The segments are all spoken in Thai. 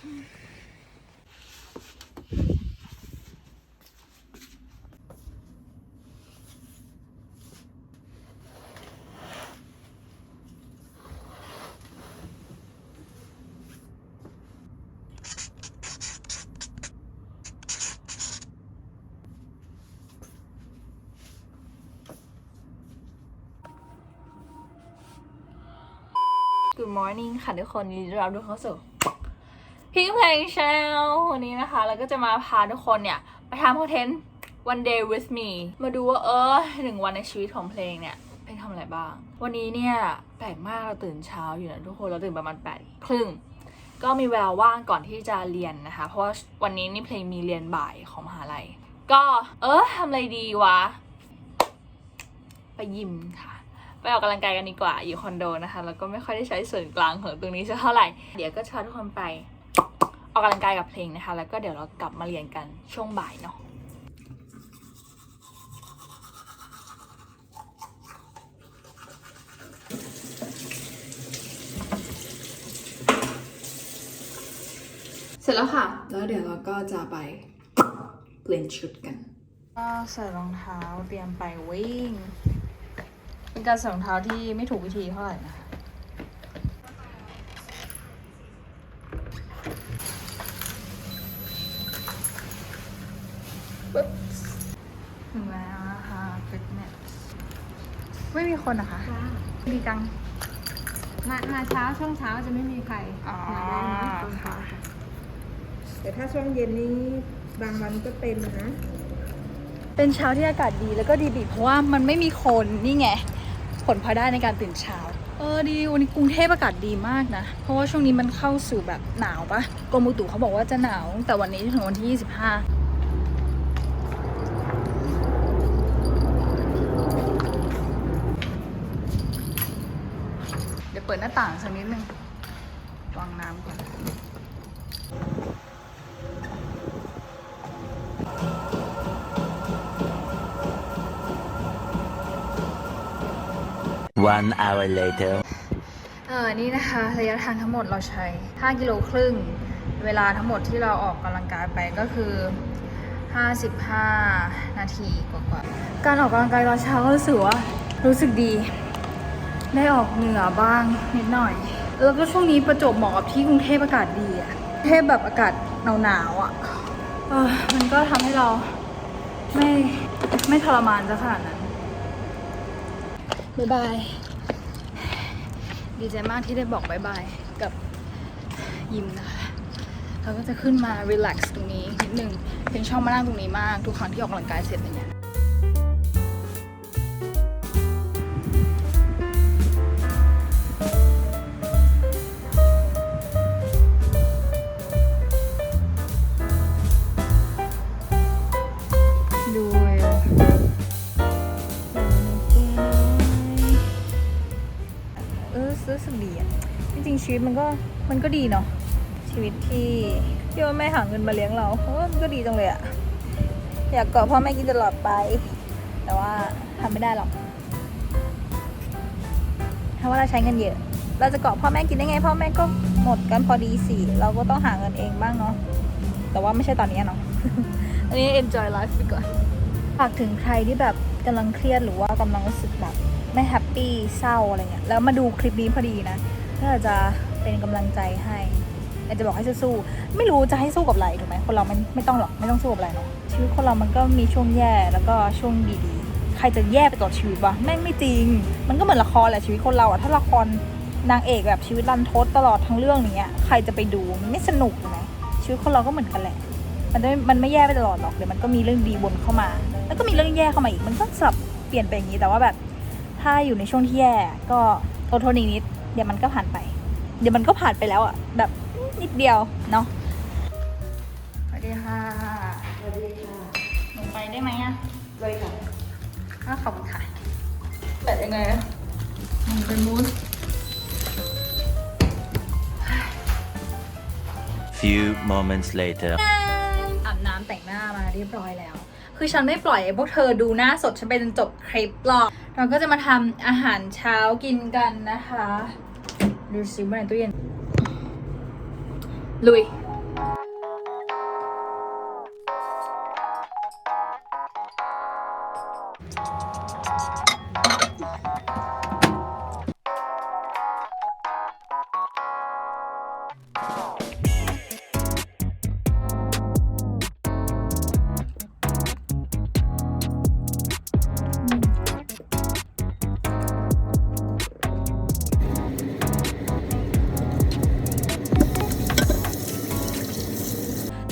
Good morning ค่ะทุกคนยินดีต้อนรับทุกคนเข้าสู่ พิงเพลงช n นลวันนี้นะคะ เราก็จะมาพาทุกคนเนี่ยไปทำคอนเทนต์ one day with me มาดูว่าเออหนึ่งวันในชีวิตของเพลงเนี่ย เพลงทำอะไรบ้าง วันนี้เนี่ย แปลกมากเราตื่นเช้าอยู่นะทุกคนเราตื่นประมาณแปดครึ่งก็มีเวลาว่างก่อนที่จะเรียนนะคะ เพราะว่าวันนี้นี่เพลงมีเรียนบ่ายของมหาลัย ก็เออทำอะไรดีวะ ไปยิมค่ะ ไปออกกำลังกายกันดีกว่าอยู่คอนโดนะคะ แล้วก็ไม่ค่อยได้ใช้ส่วนกลางของตรงนี้สักเท่าไหร่ เดี๋ยวก็ชวนทุกคนไป ออกกำลังกายกับเพลงนะคะ แล้วก็เดี๋ยวเรากลับมาเรียนกันช่วงบ่ายเนาะเสร็จแล้วค่ะ แล้วเดี๋ยวเราก็จะไปเปลี่ยนชุดกัน ก็ใส่รองเท้าเตรียมไปวิ่ง เป็นการใส่รองเท้าที่ไม่ถูกวิธีเท่าไหร่นะคะปึ๊บถึง แล้วนะคะฟิตเนสไม่มีคนนะคะ ดีจัง มามาเช้าช่วงเช้าจะไม่มีใครอ๋อมาได้นะตอนเช้าค่ะแต่ถ้าช่วงเย็นนี้บางวันก็เต็มนะ เป็นเช้าที่อากาศดีแล้วก็ดีบีเพราะว่ามันไม่มีคนนี่ไง ผลพลอยได้ในการตื่นเช้า เออดีวันนี้กรุงเทพอากาศดีมากนะ เพราะว่าช่วงนี้มันเข้าสู่แบบหนาวปะกรมอุตุเขาบอกว่าจะหนาวตั้งแต่วันนี้จนถึงวันที่ 25 เดี๋ยวเปิดหน้าต่างสักนิดนึงวางน้ำก่อน One hour later. เออนี่นะคะ ระยะทางทั้งหมดเราใช้ 5 กิโลครึ่ง เวลาทั้งหมดที่เราออกกำลังกายไปก็คือ 55 นาทีกว่าๆ การออกกำลังกายตอนเช้าก็รู้สึกว่ารู้สึกดี ได้ออกเหงื่อบ้างนิดหน่อย แล้วก็ช่วงนี้ประจบเหมาะกับที่กรุงเทพอากาศดีอะเทพแบบอากาศหนาวๆอะเออมันก็ทำให้เราไม่ไม่ทรมานซะขนาดนั้นบ๊ายบาย ดีใจมากที่ได้บอกบายบายกับยิมนะคะเราก็จะขึ้นมารีแลกซ์ตรงนี้นิดนึงเพลงชอบมานั่งตรงนี้มาก ทุกครั้งที่ออกกำลังกายเสร็จอะไรเงี้ย ดูวิวเออรู้สึกดีอะจริงๆชีวิตมันก็มันก็ดีเนาะชีวิตที่ที่ว่าแม่หาเงินมาเลี้ยงเราเออมันก็ดีจังเลยอะอยากเกาะพ่อแม่กินตลอดไป แต่ว่าทำไม่ได้หรอกเพราะว่าเราใช้เงินเยอะ เราจะเกาะพ่อแม่กินได้ไง พ่อแม่ก็หมดกันพอดีสิเราก็ต้องหาเงินเองบ้างเนาะแต่ว่าไม่ใช่ตอนนี้เนาะ อันนี้ enjoy life ไปก่อนฝากถึงใครที่แบบกำลังเครียดหรือว่ากำลังรู้สึกแบบไม่แฮปปี้เศร้าอะไรเงี้ยแล้วมาดูคลิปนี้พอดีนะก็จจะเป็นกำลังใจให้อยากจะบอกให้สู้ๆไม่รู้จะให้สู้กับอะไรถูกไหมคนเราไม่ไม่ต้องหรอกไม่ต้องสู้กับอะไรเนาะชีวิตคนเรามันก็มีช่วงแย่แล้วก็ช่วงดีๆ ใครจะแย่ไปตลอดชีวิตวะแม่งไม่จริง มันก็เหมือนละครแหละชีวิตคนเราอะถ้าละครนางเอกแบบชีวิตรันทดตลอดทั้งเรื่องอย่างเงี้ยใครจะไปดูมันไม่สนุกถูกไหมชีวิตคนเราก็เหมือนกันแหละ มันไม่มันไม่แย่ไปตลอดหรอกเดี๋ยวมันก็มีเรื่องดีวนเข้ามา แล้วก็มีเรื่องแย่เข้ามาอีกมันก็สลับเปลี่ยนไปอย่างนี้แต่ว่าแบบ ถ้าอยู่ในช่วงที่แย่ก็อดทนอีกนิดเดี๋ยวมันก็ผ่านไป เดี๋ยวมันก็ผ่านไปแล้วอะแบบนิดเดียวเนาะสวัสดีค่ะสวัสดีค่ะหนูไปได้ไหมอะเลยค่ะก็ขอบคุณค่ะเปิดยังไงอะมันเป็นมูส Few moments later. บร้อยแล้ว คือฉันไม่ปล่อยพวกเธอดูหน้าสดฉันไปจนจบคลิปหรอก เราก็จะมาทำอาหารเช้ากินกันนะคะ ดูซิว่าในตู้เย็น ลุย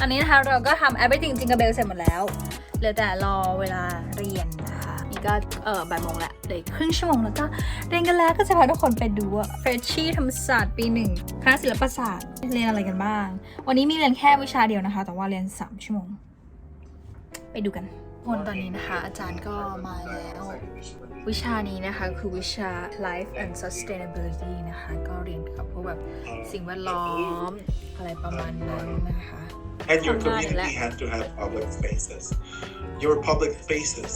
อนนี้นะคะเราก็ทำ everything jingle bell เสร็จหมดแล้วเหลือแต่รอเวลาเรียนนะคะนี่ก็เออบ่ายโมงแล้วเหลือครึ่งชั่วโมงแล้วก็เรียนกันแล้วก็จะพาทุกคนไปดูว่าเฟรชชี่ธรรมศาสตร์ปีหนึ่งคณะศิลปศาสตร์เรียนอะไรกันบ้าง วันนี้มีเรียนแค่วิชาเดียวนะคะ แต่ว่าเรียน 3 ชั่วโมง ไปดูกันคนตอนนี้นะคะ อาจารย์ก็มาแล้ว วิชานี้นะคะคือวิชา life and sustainability นะคะ ก็เรียนเกี่ยวกับพวกแบบสิ่งแวดล้อมอะไรประมาณนั้นนะคะ And your Online community lab. has to have public spaces. Your public spaces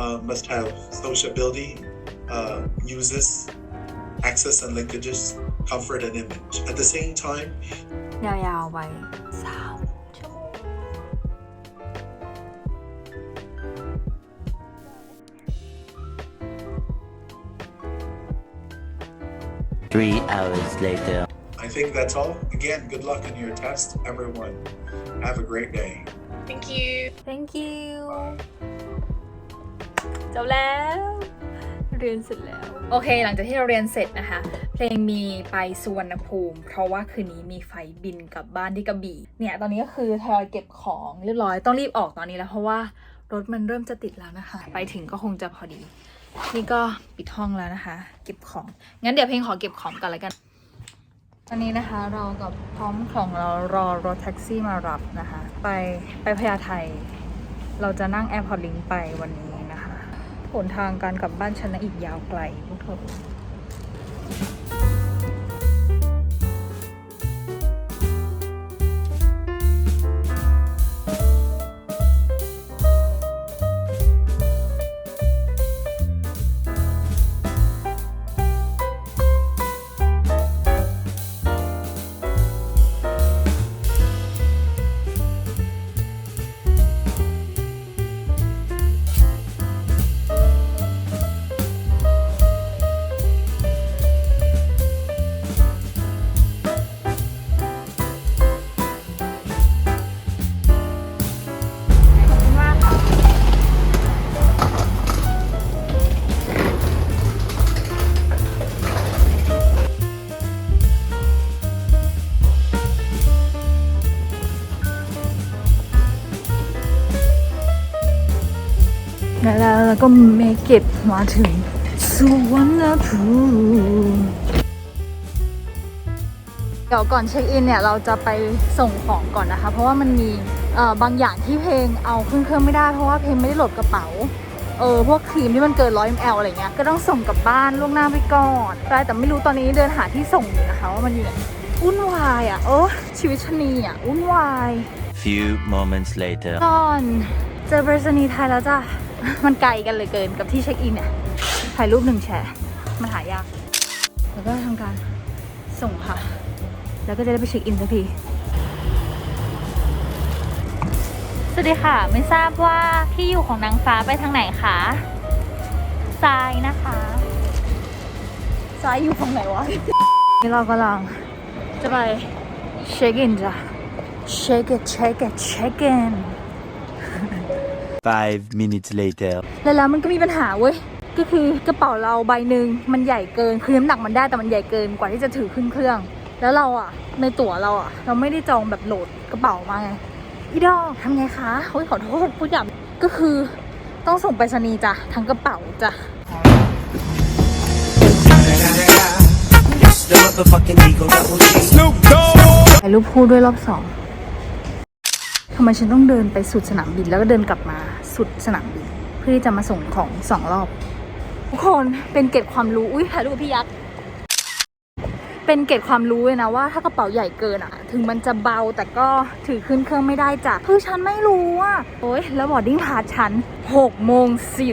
uh, must have sociability, uh, uses, access and linkages, comfort and image. At the same time, ยาวๆไปสามชั่วโมง Three hours later. I think that's all. Again, good luck in your test, everyone. Have a great day. thank you จบแล้ว เรียนเสร็จแล้ว โอเค หลังจากที่เราเรียนเสร็จนะคะ เพลงมีไปสุวรรณภูมิ เพราะว่าคืนนี้มีไฟบินกลับบ้านที่กระบี่ เนี่ย ตอนนี้ก็คือทยอยเก็บของเรียบร้อย ต้องรีบออกตอนนี้แล้วเพราะว่ารถมันเริ่มจะติดแล้วนะคะ ไปถึงก็คงจะพอดี นี่ก็ปิดห้องแล้วนะคะ เก็บของ งั้นเดี๋ยวเพลงขอเก็บของกันแล้วกัน ตอนนี้นะคะเรากับพร้อมของเรารอรถแท็กซี่มารับนะคะ ไปไปพญาไทเราจะนั่งแอร์พอร์ตลิงไปวันนี้นะคะหนทางการกลับบ้านฉันนะอีกยาวไกลพวกเธอ แล้วเราก็เมเก็บมาถึงสุวรรณภูมิเดี๋ยวก่อนเช็คอินเนี่ยเราจะไปส่งของก่อนนะคะ เพราะว่ามันมีเอ่อบางอย่างที่เพลงเอาขึ้นเครื่องไม่ได้เพราะว่าเพลงไม่ได้โหลดกระเป๋าเออพวกครีมที่มันเกิน100 ml อะไรเงี้ยก็ต้องส่งกลับบ้านล่วงหน้าไปก่อนใช่แต่ไม่รู้ตอนนี้เดินหาที่ส่งอยู่นะคะว่ามันอยู่ไหนวุ่นวายอะโอ้ชีวิตชะนีอะวุ่นวาย Few moments later. ก่อนเจอไปรษณีย์ไทยแล้วจ้ะ มันไกลกันเหลยเกินกับที่เช็คอินเนี่ยถ่ายรูปหนึ่งแชร์มันหายาก แล้วก็ทำการส่งค่ะ แล้วก็จะได้ไปเช็คอินสักทีสวัสดีค่ะ ไม่ทราบว่าที่อยู่ของนางฟ้าไปทางไหนคะซ้ายนะคะซ้ายอยู่ฝั่งไหนวะนี่เรากำลังจะไปเช็คอินจ้ะ Shake it, shake it, shake it. Five minutes later. แล้วแล้วมันก็มีปัญหาเว้ย ก็คือกระเป๋าเราใบหนึ่งมันใหญ่เกิน คือน้ำหนักมันได้แต่มันใหญ่เกินกว่าที่จะถือขึ้นเครื่อง แล้วเราอะ ในตั๋วเราอะ เราไม่ได้จองแบบโหลดกระเป๋ามาไง อีดอกทำไงคะเฮ้ยขอโทษพูดหยาบก็คือต้องส่งไปรษณีย์จ้ะทั้งกระเป๋าจ้ะ The motherfucking Eagle Double G. ถ่ายรูปคู่ด้วยรอบสอง ทำไมฉันต้องเดินไปสุดสนามบินแล้วก็เดินกลับมาสุดสนามบิน เพื่อที่จะมาส่งของสองรอบ ทุกคนเป็นเกร็ดความรู้ อุ้ยถ่ายรูปพี่ยักษ์เป็นเกร็ดความรู้เลยนะว่าถ้ากระเป๋าใหญ่เกินอะ ถึงมันจะเบาแต่ก็ถือขึ้นเครื่องไม่ได้จ้ะคือฉันไม่รู้อะโอ้ยแล้วบอร์ดิ้งพาฉัน6โมง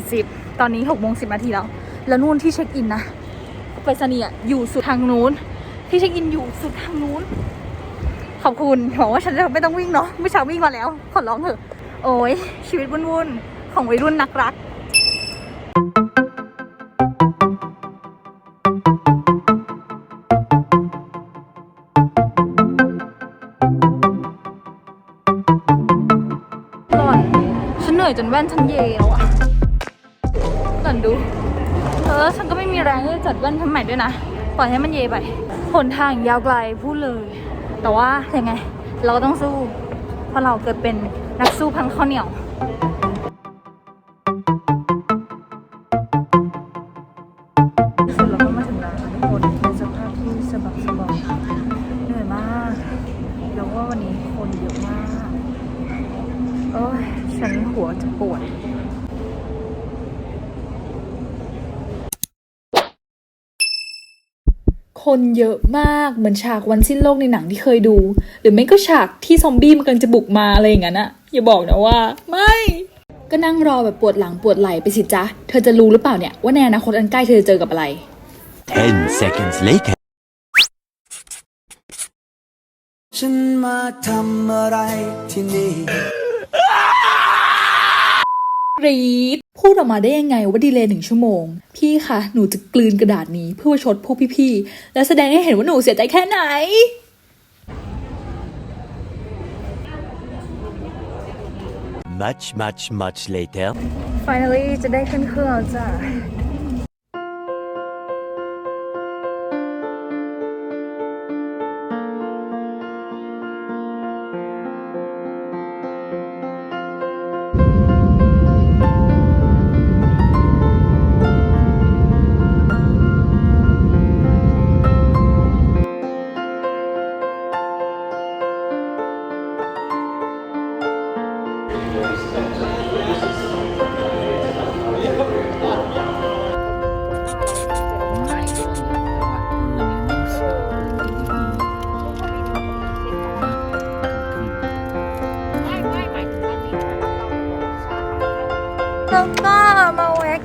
40 ตอนนี้6โมง10นาทีแล้ว แล้วนู่นที่เช็คอินนะไปรษณีย์อยู่สุดทางนู้น ที่เช็คอินอยู่สุดทางนู้น ขอบคุณบอกว่าฉันจะไม่ต้องวิ่งเนาะไม่อเช้าวิ่งมาแล้ว ขอร้องเถอะ โอ้ยชีวิตวุ่นๆของวัยรุ่นนักรักร้อนฉันเหนื่อยจนแว่นฉันเยแล้วอะหล่อนดู เออ ฉันก็ไม่มีแรงที่จะจัดแว่นทำใหม่ด้วยนะ ปล่อยให้มันเยไป หนทางยาวไกลพูดเลย แต่ว่ายังไง เราก็ต้องสู้ไปราะเราเกิดเป็นนักสู้พังข้าวเหนียวสุดเราก็มาถึงแล้วค่ะทุกคนในสภาพที่สะบักสะบอมเหนื่อยมาก แล้วว่าวันนี้คนเยอะมากโอ้ยฉันหัวจะปวด คนเยอะมากเหมือนฉากวันสิ้นโลกในหนังที่เคยดู หรือไม่ก็ฉากที่ซอมบี้มันกำลังจะบุกมาอะไรอย่างนั้นอะอย่าบอกนะว่า ไม่ ก็นั่งรอแบบปวดหลังปวดไหล่ไปสิจ๊ะ เธอจะรู้หรือเปล่าเนี่ยว่าในอนาคตอันใกล้เธอจะเจอกับอะไร 10 seconds later. ฉันมาทำอะไรที่นี่ รีดพูดออกมาได้ยังไงว่าดีเลย์หนึ่งชั่วโมง พี่คะหนูจะกลืนกระดาษนี้เพื่อประชดพวกพี่ๆ และแสดงให้เห็นว่าหนูเสียใจแค่ไหน Much, much, much later. finally จะได้ขึ้นเครื่องแล้วจ้ะ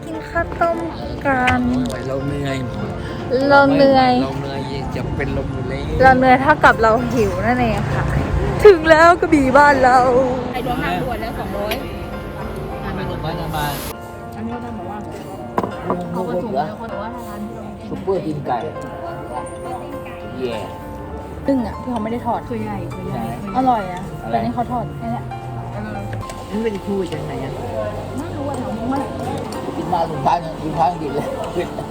กินข้าวต้มกัน เราเหนื่อยเราเหนื่อยเราเหนื่อยจะเป็นลมอยู่แล้วเราเหนื่อยเท่ากับเราหิวนั่นเองค่ะ ถึงแล้วกระบี่บ้านเราไม่ลงมาจะมาอันนี้ท่านบอกว่าเขาก็ถูกแล้วคนบอกว่าร้านซุปเปอร์ตีนไก่เย่ตึ้งอะที่เขาไม่ได้ทอดตัวใหญ่ตัวใหญ่อร่อยอะอะไรแต่นี่เขาทอดแค่เนี้ ยนี่เป็นคู่ยังไงอะไม่รู้ว่าแถวนี้เมื่อไหร่กินมาลุงพังลุงพังกินเลย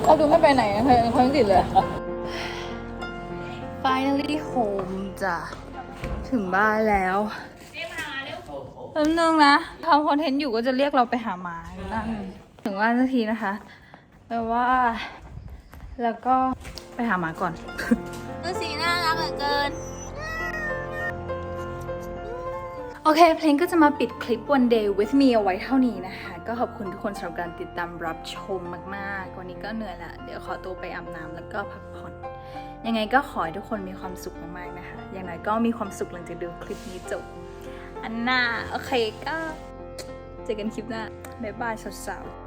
เขาดูไม่ไปไหนอะเขาเขายังติดเลย finally home จ้ะถึงบ้านแล้วแป๊บนึงนะทำคอนเทนต์อยู่ก็จะเรียกเราไปหาหมาอยู่นั่นถึงบ้านสักทีนะคะแต่ว่า แล้วก็ไปหาหมาก่อนคือสีน่ารักเหลือเกิน โอเค เพลงก็จะมาปิดคลิป One Day with me เอาไว้เท่านี้นะคะ ก็ขอบคุณทุกคนสำหรับการติดตามรับชมมากๆ วันนี้ก็เหนื่อยละ เดี๋ยวขอตัวไปอาบน้ำแล้วก็พักผ่อน ยังไงก็ขอให้ทุกคนมีความสุขมากๆนะคะ อย่างน้อยก็มีความสุขหลังจากดูคลิปนี้จบ อันน่าโอเคก็ เจอกันคลิปหน้าบ๊ายบายสาวๆ